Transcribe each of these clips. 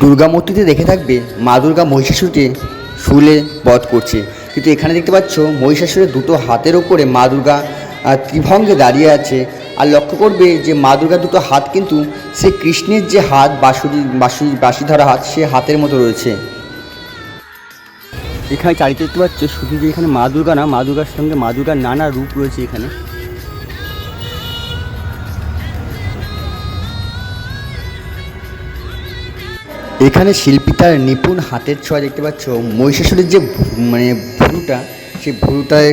দুর্গা মূর্তিতে দেখে থাকবে মা দুর্গা মহিষাসুরকে শুলে বধ করছে। কিন্তু এখানে দেখতে পাচ্ছ মহিষাসুরের দুটো হাতের ওপরে মা দুর্গা ত্রিভঙ্গে দাঁড়িয়ে আছে। আর লক্ষ্য করবে যে মা দুর্গার দুটো হাত কিন্তু সে কৃষ্ণের যে হাত, বাঁশুরি বাঁশুরি বাঁশি ধরা হাত, সে হাতের মতো রয়েছে। এখানে চারিতে দেখতে পাচ্ছ শুধু যে এখানে মা দুর্গা না, মা দুর্গার সঙ্গে মা দুর্গার নানা রূপ রয়েছে এখানে। এখানে শিল্পী তার নিপুণ হাতের ছোঁয়া দেখতে পাচ্ছ। মহিষাসুরের যে মানে ভুরুটা, সেই ভুরুটায়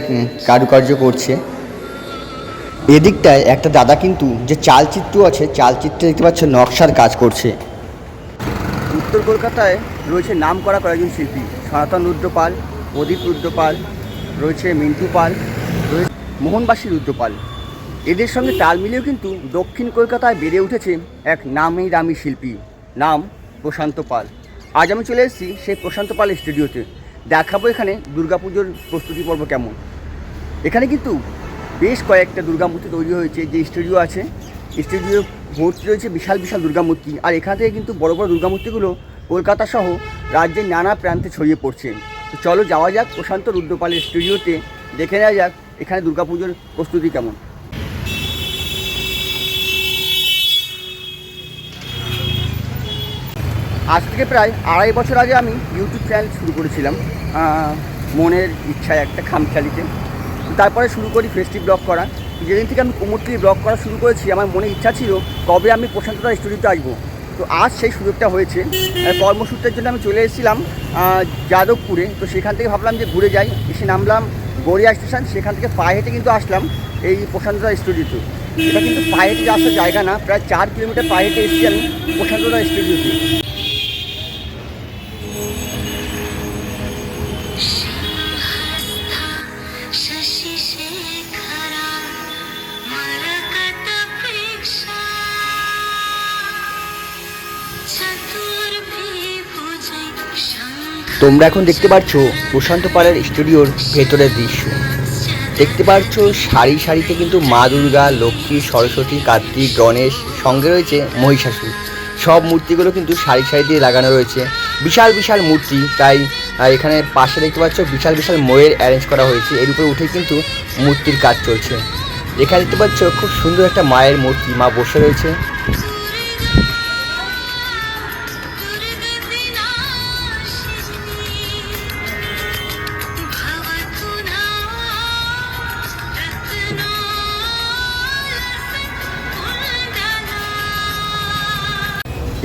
কারুকার্য করছে। এদিকটায় একটা দাদা কিন্তু যে চালচিত্র আছে, চালচিত্রে দেখতে পাচ্ছ নকশার কাজ করছে। উত্তর কলকাতায় রয়েছে নাম করা কয়েকজন শিল্পী, সনাতন রুদ্রপাল প্রদীপ রুদ্রপাল রয়েছে মিন্টু পাল, রয়েছে মোহনবাসী রুদ্রপাল এদের সঙ্গে তাল মিলিয়েও কিন্তু দক্ষিণ কলকাতায় বেড়ে উঠেছে এক নামি দামি শিল্পী। নাম প্রশান্ত পাল। আজ আমি চলে এসেছি সেই প্রশান্ত পাল স্টুডিওতে। দেখাবো এখানে দুর্গাপুজোর প্রস্তুতি পর্ব কেমন। এখানে কিন্তু বেশ কয়েকটা দুর্গা মূর্তি তৈরি হয়েছে, যে স্টুডিও আছে। স্টুডিও ভর্তি রয়েছে, বিশাল বিশাল দুর্গা মূর্তি আর এখান থেকে কিন্তু বড় বড় দুর্গা মূর্তিগুলো কলকাতা সহ রাজ্যের নানা প্রান্তে ছড়িয়ে পড়ছে। তো চলো যাওয়া যাক প্রশান্ত রুদ্রপালের স্টুডিওতে, দেখে নেওয়া যাক এখানে দুর্গাপুজোর প্রস্তুতি কেমন। আজ থেকে প্রায় আড়াই বছর আগে আমি ইউটিউব চ্যানেল শুরু করেছিলাম মনের ইচ্ছায় একটা খামখেয়ালিতে। তারপরে শুরু করি ফেস্টিভ ব্লগ করা। যেদিন থেকে আমি কুমোরটুলি ব্লগ করা শুরু করেছি, আমার মনে ইচ্ছা ছিল কবে আমি প্রশান্তদা স্টুডিওতে আসব। তো আজ সেই সুযোগটা হয়েছে। কর্মসূত্রের জন্য আমি চলে এসেছিলাম যাদবপুরে। তো সেখান থেকে ভাবলাম যে ঘুরে যাই। এসে নামলাম গড়িয়া স্টেশন সেখান থেকে পায়ে হেঁটে কিন্তু আসলাম এই প্রশান্তদা স্টুডিওতে এটা কিন্তু পায়ে হেঁটে আসার জায়গা না, প্রায় চার কিলোমিটার পায়ে হেঁটে এসেছি আমি প্রশান্তদা স্টুডিওতে তোমরা এখন দেখতে পাচ্ছ প্রশান্ত পালের স্টুডিওর ভেতরের দৃশ্য। দেখতে পাচ্ছ সারি সারিতে কিন্তু মা দুর্গা, লক্ষ্মী, সরস্বতী, কার্তিক, গণেশ সঙ্গে রয়েছে মহিষাসুর। সব মূর্তিগুলো কিন্তু সারি সারি দিয়ে লাগানো রয়েছে। বিশাল বিশাল মূর্তি, তাই এখানে পাশে দেখতে পাচ্ছ বিশাল বিশাল ময়ের অ্যারেঞ্জ করা হয়েছে। এর উপরে উঠে কিন্তু মূর্তির কাজ চলছে। এখানে দেখতে পাচ্ছ খুব সুন্দর একটা মায়ের মূর্তি, মা বসে রয়েছে।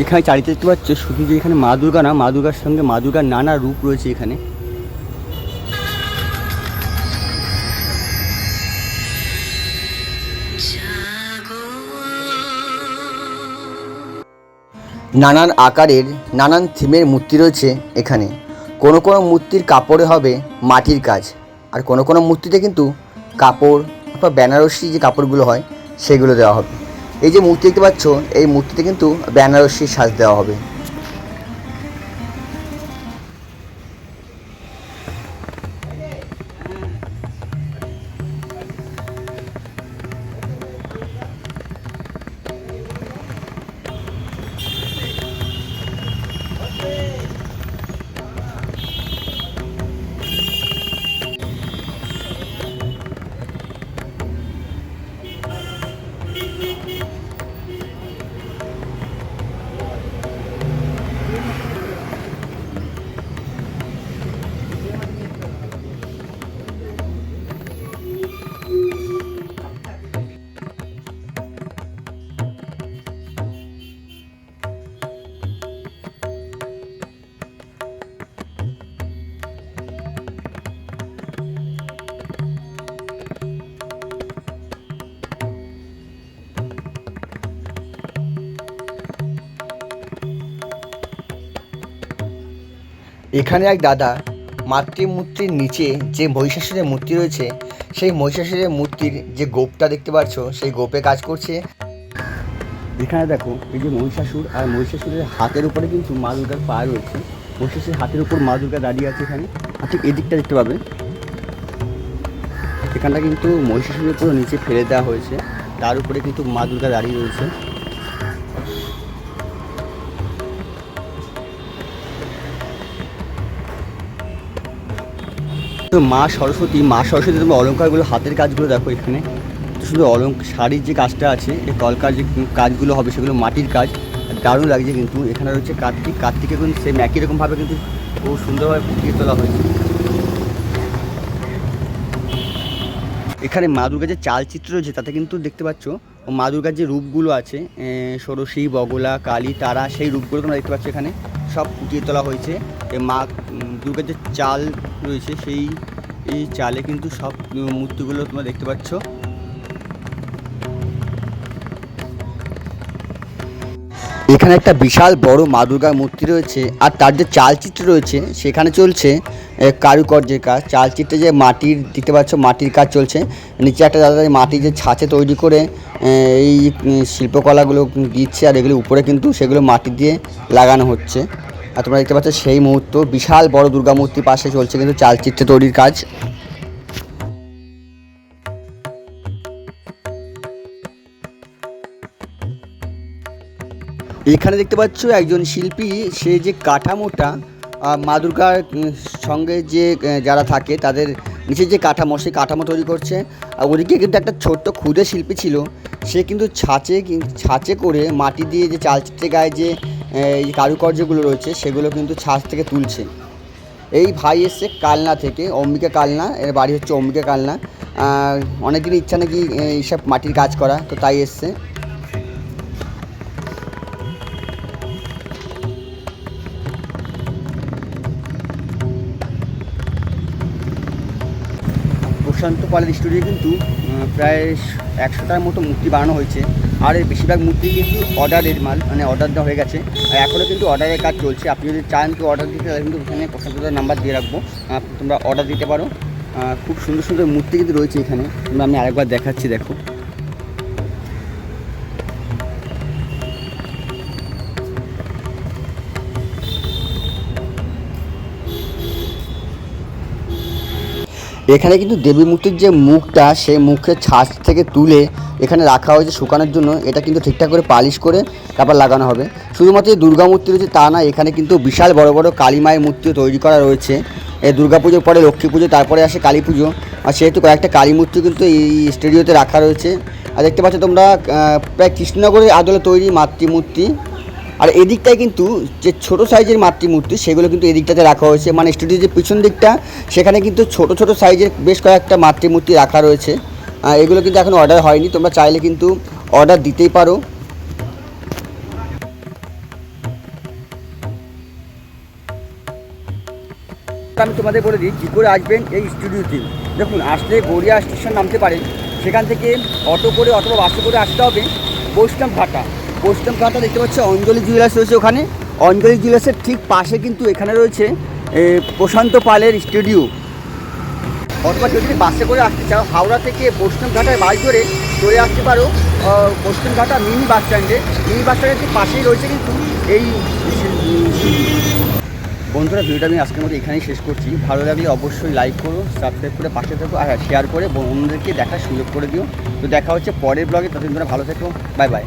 এখানে চারিতে দেখতে পাচ্ছ, শুধু যে এখানে মা দুর্গা না, মা দুর্গার সঙ্গে মা দুর্গার নানা রূপ রয়েছে এখানে। নানান আকারের, নানান থিমের মূর্তি রয়েছে এখানে। কোনো কোনো মূর্তির কাপড়ে হবে মাটির কাজ, আর কোনো কোনো মূর্তিতে কিন্তু কাপড় অথবা বেনারসি যে কাপড়গুলো হয়, সেগুলো দেওয়া হবে। এই যে মূর্তি দেখতে পাচ্ছ এই মূর্তিতে কিন্তু বেনারসির সাজ দেওয়া হবে। এখানে এক দাদা মাতৃমূর্তির নিচে যে মহিষাসুরের মূর্তি রয়েছে, সেই মহিষাসুরের মূর্তির যে গোপটা দেখতে পাচ্ছ, সেই গোপে কাজ করছে। এখানে দেখো, এই যে মহিষাসুর আর মহিষাসুরের হাতের উপরে কিন্তু মা দুর্গার পা রয়েছে। মহিষাসুরের হাতের উপর মা দুর্গা দাঁড়িয়ে আছে এখানে। আর ঠিক এদিকটা দেখতে পাবে। এখানটা কিন্তু মহিষাসুরের পুরো নিচে ফেলে দেওয়া হয়েছে। তার উপরে কিন্তু মা দুর্গা দাঁড়িয়ে রয়েছে। তো মা সরস্বতী মা সরস্বতী তোমার অলঙ্কারগুলো, হাতের কাজগুলো দেখো এখানে। শুধু অলঙ্ক শাড়ির যে কাজটা আছে, এই কলকার যে কাজগুলো হবে সেগুলো মাটির কাজ। দারুণ লাগছে কিন্তু, এখানে রয়েছে কার্তিক। কার্তিকে কিন্তু সেম একই রকমভাবে কিন্তু খুব সুন্দরভাবে ফুটিয়ে তোলা হয়েছে। এখানে মা দুর্গার যে চালচিত্র রয়েছে, তাতে কিন্তু দেখতে পাচ্ছ মা দুর্গার যে রূপগুলো আছে ষোড়শী, বগলা, কালী, তারা, সেই রূপগুলো তোমরা দেখতে পাচ্ছ এখানে। সব ফুটিয়ে তোলা হয়েছে। মা দুর্গার যে চাল রয়েছে, সেই, এই চালে কিন্তু সব মূর্তিগুলো তোমরা দেখতে পাচ্ছ। এখানে একটা বিশাল বড় মা দুর্গার মূর্তি রয়েছে আর তার যে চালচিত্র রয়েছে সেখানে চলছে কারুকার্যের কাজ। চালচিত্রে যে মাটির, দেখতে পাচ্ছ মাটির কাজ চলছে। নিচে একটা দাদা মাটির যে ছাঁচে তৈরি করে এই শিল্পকলাগুলো দিচ্ছে আর এগুলো উপরে কিন্তু সেগুলো মাটি দিয়ে লাগানো হচ্ছে। আর তোমরা দেখতে পাচ্ছ সেই মুহূর্ত, বিশাল বড় দুর্গা মূর্তির পাশে চলছে কিন্তু চালচিত্রে তৈরির কাজ। এখানে দেখতে পাচ্ছ একজন শিল্পী, সে যে কাঠামোটা মা দুর্গার সঙ্গে যে যারা থাকে, তাদের নিচে যে কাঠামো, সেই কাঠামো তৈরি করছে। আর ওদিকে কিন্তু একটা ছোট্ট ক্ষুদে শিল্পী ছিল। সে কিন্তু ছাঁচে ছাঁচে করে মাটি দিয়ে যে চালচিত্রে গায়ে যে কারুকার্যগুলো রয়েছে, সেগুলো কিন্তু ছাঁচ থেকে তুলছে। এই ভাই এসছে কালনা থেকে, অম্বিকা কালনা, এর বাড়ি হচ্ছে অম্বিকা কালনা। অনেক দিন ইচ্ছা নাকি এইসব মাটির কাজ করা, তো তাই এসছে। প্রশান্ত পালের স্টুডিও কিন্তু প্রায় একশোটার মতো মূর্তি বানানো হয়েছে। আর এর বেশিরভাগ মূর্তি কিন্তু অর্ডারের মাল মানে অর্ডার দেওয়া হয়ে গেছে। আর এখনও কিন্তু অর্ডারের কাজ চলছে। আপনি যদি চান কেউ অর্ডার দিতে, তাহলে কিন্তু এখানে প্রশান্তদার নাম্বার দিয়ে রাখব। তোমরা অর্ডার দিতে পারো। খুব সুন্দর সুন্দর মূর্তি কিন্তু রয়েছে এখানে। আমি আরেকবার দেখাচ্ছি, দেখো। এখানে কিন্তু দেবী মূর্তির যে মুখটা, সেই মুখের ছাঁচ থেকে তুলে এখানে রাখা হয়েছে শুকানোর জন্য। এটা কিন্তু ঠিকঠাক করে পালিশ করে তারপর লাগানো হবে। শুধুমাত্র দুর্গা মূর্তি রয়েছে তা না, এখানে কিন্তু বিশাল বড় বড় কালী মায়ের মূর্তিও তৈরি করা রয়েছে। এই দুর্গা পুজোর পরে লক্ষ্মী পুজো, তারপরে আসে কালী পুজো। আর সেহেতু কয়েকটা কালী মূর্তি কিন্তু এই স্টুডিওতে রাখা রয়েছে। আর দেখতে পাচ্ছ তোমরা প্রায় কৃষ্ণনগরের আদলে তৈরি মাতৃমূর্তি। আর এদিকটায় কিন্তু যে ছোট সাইজের মাতৃমূর্তি, সেগুলো কিন্তু এদিকটাতে রাখা হয়েছে। মানে স্টুডিওর যে পিছন দিকটা, সেখানে কিন্তু ছোট ছোট সাইজের বেশ কয়েকটা মাতৃমূর্তি রাখা রয়েছে। এগুলো কিন্তু এখন অর্ডার হয়নি। তোমরা চাইলে কিন্তু অর্ডার দিতেই পারো। আমি তোমাদের বলে দিই কী করে আসবেন এই স্টুডিওতে। দেখুন, আসলে গড়িয়া স্টেশন নামতে পারেন সেখান থেকে অটো করে অথবা বাসে করে আসতে হবে বৈষ্ণব ঘাটা বৈষ্ণব ঘাটা দেখতে পাচ্ছ অঞ্জলি জুয়েলার্স রয়েছে ওখানে। অঞ্জলি জুয়েলার্সের ঠিক পাশে কিন্তু এখানে রয়েছে প্রশান্ত পালের স্টুডিও অথবা যদি বাসে করে আসতে চাও হাওড়া থেকে বৈষ্ণব ঘাটায় বাস ধরে চলে আসতে পারো আহ, বৈষ্ণব ঘাটা মিনি বাস স্ট্যান্ডে মিনি বাস স্ট্যান্ডের পাশেই রয়েছে কিন্তু এই বন্ধুরা ভিডিওটা আমি আজকের মতো এখানেই শেষ করছি। ভালো লাগলে অবশ্যই লাইক করো সাবস্ক্রাইব করে পাশে থাকো আর শেয়ার করে অন্যদেরকে দেখার সুযোগ করে দিও। তো দেখা হচ্ছে পরের ব্লগে ততদিন ধরে ভালো থেকো। Bye bye